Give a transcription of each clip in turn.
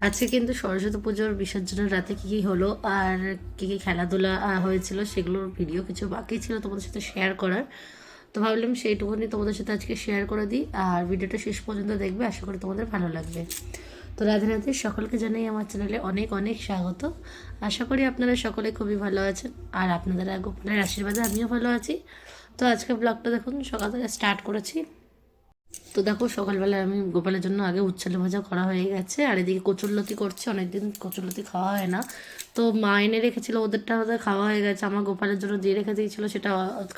আজকে কিন্তু সরস্বতী পুজোর বিসর্জনের রাতে কী কী হলো আর কী কী খেলাধুলা হয়েছিল সেগুলোর ভিডিও কিছু বাকি ছিল তোমাদের সাথে শেয়ার করার। তো ভাবলাম সেইটুকুনি তোমাদের সাথে আজকে শেয়ার করে দিই আর ভিডিওটা শেষ পর্যন্ত দেখবে, আশা করি তোমাদের ভালো লাগবে। তো রাধে রাধে, সকলকে জানাই আমার চ্যানেলে অনেক অনেক স্বাগত। আশা করি আপনারা সকলে খুবই ভালো আছেন আর আপনাদের গোপালের আশীর্বাদে আমিও ভালো আছি। তো আজকে ব্লগটা দেখুন, সকাল থেকে স্টার্ট করেছি। তো দেখো সকালবেলা আমি গোপালের জন্য আগে উচ্ছালে ভাজা করা হয়ে গেছে, আর এদিকে কচুরলতি করছে, অনেকদিন কচুরলতি খাওয়া হয় না। তো মা এনে রেখেছিল, ওদেরটা ওদের খাওয়া হয়ে গেছে, আমার গোপালের জন্য দিয়ে রেখে দিয়েছিল সেটা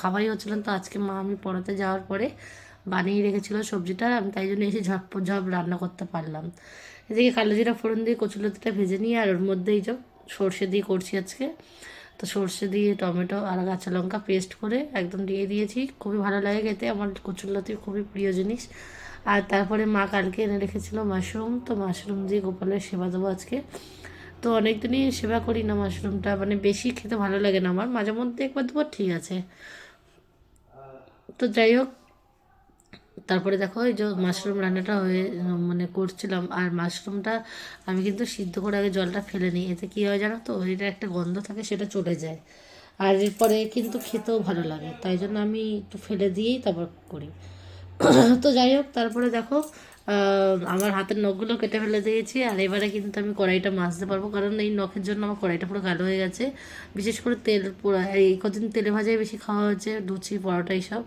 খাওয়াই হচ্ছিল তো আজকে মা আমি পড়াতে যাওয়ার পরে বানিয়ে রেখেছিল সবজিটা, আমি তাই জন্য এসে ঝপ ঝপ রান্না করতে পারলাম। এদিকে কালো জিরা ফোড়ন দিয়ে কচুরলতিটা ভেজে নিয়ে, আর ওর মধ্যেই যে সর্ষে দিয়ে করছি আজকে। তো সর্ষে দিয়ে টমেটো আর কাঁচা লঙ্কা পেস্ট করে একদম দিয়ে দিয়েছি। খুবই ভালো লাগে খেতে। আমার কচুরলতি খুবই প্রিয় জিনিস। আর তারপরে মা কালকে এনে রেখেছিল মাশরুম। তো মাশরুম দিয়ে গোপালের সেবা দেবো আজকে। তো অনেক দিনই সেবা করি না মাশরুমটা। মানে বেশি খেতে ভালো লাগে না আমার। মাঝে মধ্যে একবার দুবার ঠিক আছে। তো যাই হোক তারপরে দেখো এই যে মাশরুম রান্নাটা হয়ে মানে করছিলাম। আর মাশরুমটা আমি কিন্তু সিদ্ধ করে আগে জলটা ফেলে নিই। এতে কী হয় জানো তো? এটা একটা গন্ধ থাকে, সেটা চলে যায়। আর এরপরে কিন্তু খেতেও ভালো লাগে। তাই জন্য আমি একটু ফেলে দিয়েই তারপর করি। তো যাই হোক, তারপরে দেখো আমার হাতের নখগুলো কেটে ফেলে দিয়েছি, আর এবারে কিন্তু আমি কড়াইটা মাজতে পারব, কারণ এই নখের জন্য আমার কড়াইটা পুরো কালো হয়ে গেছে। বিশেষ করে তেল এই কদিন তেলে ভাজাই বেশি খাওয়া হয়েছে, লুচি, পরোটা এইসব,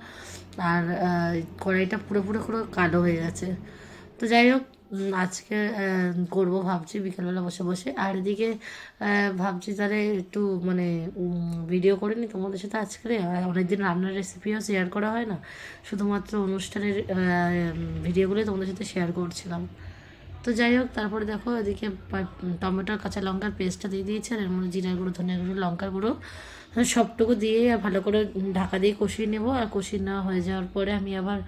আর কড়াইটা পুরো পুরো পুরো কালো হয়ে গেছে। তো যাই হোক আজকে করব ভাবছি বিকেলবেলা বসে বসে। আর এদিকে ভাবছি তাহলে একটু মানে ভিডিও করে নি তোমাদের সাথে আজকে। অনেকদিন রান্নার রেসিপিও শেয়ার করা হয় না। শুধুমাত্র অনুষ্ঠানের ভিডিওগুলোই তোমাদের সাথে শেয়ার করছিলাম। তো যাই হোক, তারপরে দেখো এদিকে টমেটোর কাঁচা লঙ্কার পেস্টটা দিয়ে দিয়েছে, আর এর মধ্যে জিরা গুঁড়ো, ধনিয়া গুঁড়ো, লঙ্কার গুঁড়ো। সবটুকু দিয়ে ভালো করে ঢাকা দিয়ে কষিয়ে নেব, আর কষিয়ে নেওয়া হয়ে যাওয়ার পরে আমি আবার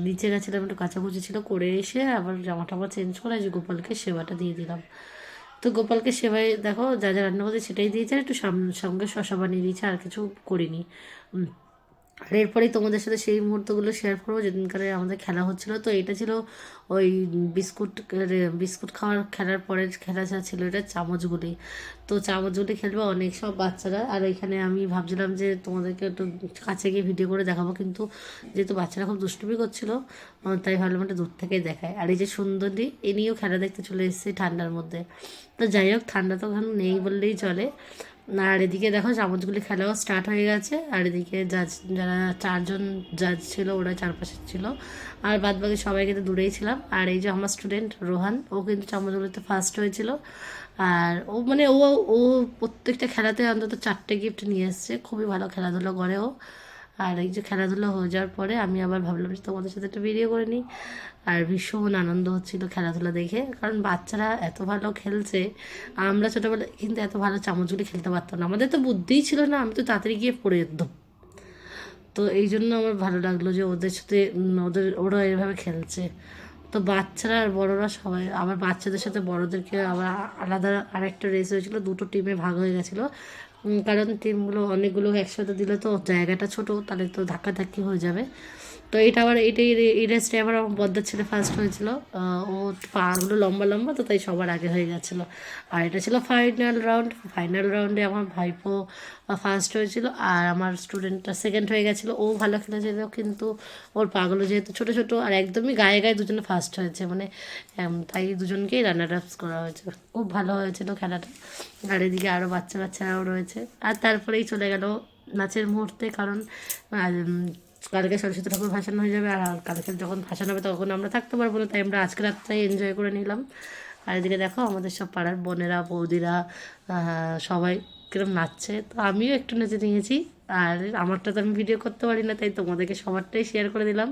নিচে গেছিলাম, একটু কাঁচাকুচি ছিল, করে এসে আবার জামা টামা চেঞ্জ করে যে গোপালকে সেবাটা দিয়ে দিলাম। তো গোপালকে সেবাই দেখো যা যা রান্না করছে সেটাই দিয়েছে, আর একটু সাম- সঙ্গে শশা বানিয়ে দিয়েছে, আর কিছু করিনি। আর এরপরেই তোমাদের সাথে সেই মুহূর্তগুলো শেয়ার করব। যেদিনকারে আমাদের খেলা হচ্ছিল, তো এটা ছিল ওই বিস্কুট বিস্কুট খাওয়ার, খেলার পরের খেলা যা ছিল এটা চামচগুলি তো চামচগুলি খেলবে অনেক সব বাচ্চারা। আর এখানে আমি ভাবছিলাম যে তোমাদেরকে একটু কাছে গিয়ে ভিডিও করে দেখাবো, কিন্তু যেহেতু বাচ্চারা খুব দুষ্টুমি করছিল তাই ভাবলাম একটা দূর থেকেই দেখায় আর এই যে সুন্দরী, এ নিয়েও খেলা দেখতে চলে এসেছে ঠান্ডার মধ্যে। তো যাই হোক, ঠান্ডা তো ওখানে নেই বললেই চলে। আর এদিকে দেখো চামচগুলি খেলাও স্টার্ট হয়ে গেছে, আর এদিকে জাজ যারা চারজন জাজ ছিল ওরা চারপাশে ছিল। আর বাদ বাকি সবাই কিন্তু দূরেই ছিলাম। আর এই যে আমার স্টুডেন্ট রোহান, ও কিন্তু চামচগুলিতে ফার্স্ট হয়েছিল। আর ও মানে ও ও প্রত্যেকটা খেলাতে অন্তত চারটে গিফট নিয়ে এসছে। খুবই ভালো খেলাধুলো করে ও। আর এই যে খেলাধুলো হয়ে যাওয়ার পরে আমি আবার ভাবলাম যে তোমাদের সাথে একটু ভিডিও করে নিই। আর ভীষণ আনন্দ হচ্ছিল খেলাধুলা দেখে, কারণ বাচ্চারা এত ভালো খেলছে, আমরা ছোটোবেলায় কিন্তু এত ভালো চামচগুলি খেলতে পারতাম না। আমাদের তো বুদ্ধিই ছিল না, আমি তো তাড়াতাড়ি গিয়ে পড়ে যেতাম। তো এই জন্য আমার ভালো লাগল যে ওদের সাথে ওদের, ওরা এভাবে খেলছে। তো বাচ্চারা আর বড়রা সবাই, আবার বাচ্চাদের সাথে বড়দেরকে আবার আলাদা আরেকটা রেস হয়েছিল, দুটো টিমে ভাগ হয়ে গেছিল। কারণ টিমগুলো অনেকগুলো একসাথে দিলে তো জায়গাটা ছোট তাহলে তো ধাক্কাধাক্কি হয়ে যাবে। তো এটা আবার এটাই এই রেসটা আবার আমার বদ্দার ছেলে ফার্স্ট হয়েছিল। ও পাগুলো লম্বা লম্বা, তো তাই সবার আগে হয়ে গেছিল। আর এটা ছিল ফাইনাল রাউন্ড ফাইনাল রাউন্ডে আমার ভাইপো ফার্স্ট হয়েছিল আর আমার স্টুডেন্টটা সেকেন্ড হয়ে গেছিল। ও ভালো খেলেছিল, কিন্তু ওর পাগুলো যেহেতু ছোটো ছোটো আর একদমই গায়ে গায়ে দুজনে ফার্স্ট হয়েছে মানে তাই দুজনকেই রানার আপস করা হয়েছে। খুব ভালো হয়েছিল খেলাটা। আর এদিকে আরও বাচ্চা বাচ্চারাও রয়েছে। আর তারপরেই চলে গেল নাচের মুহূর্তে, কারণ কালকে সরস্বতী ঠাকুর ভাসানো হয়ে যাবে, আর কালকে যখন ভাসানো হবে তখন আমরা থাকতে পারব না, তাই আমরা আজকে রাতটাই এনজয় করে নিলাম। আর এদিকে দেখো আমাদের সব পাড়ার বোনেরা, বৌদিরা সবাই কিরম নাচছে। তো আমিও একটু নেচে নিয়েছি, আর আমারটা তো আমি ভিডিও করতে পারি না, তাই তোমাদেরকে সবারটাই শেয়ার করে দিলাম।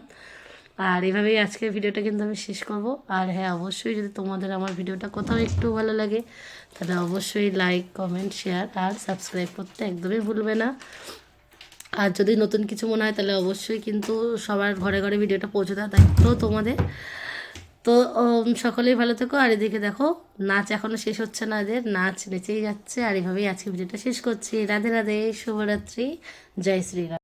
আর এভাবেই আজকের ভিডিওটা কিন্তু আমি শেষ করব। আর হ্যাঁ অবশ্যই যদি তোমাদের আমার ভিডিওটা কোথাও একটু ভালো লাগে, তাহলে অবশ্যই লাইক কমেন্ট শেয়ার আর সাবস্ক্রাইব করতে একদমই ভুলবে না। আর যদি নতুন কিছু মনে হয়, তাহলে অবশ্যই কিন্তু সবার ঘরে ঘরে ভিডিওটা পৌঁছে দেওয়া দায়িত্ব তোমাদের। তো সকলেই ভালো থেকো। আর এদিকে দেখো, নাচ এখনও শেষ হচ্ছে না এদের। নাচ নেচেই যাচ্ছে। আর এভাবেই আজকে ভিডিওটা শেষ করছি। রাধে রাধে। শুভরাত্রি। জয় শ্রীরাম।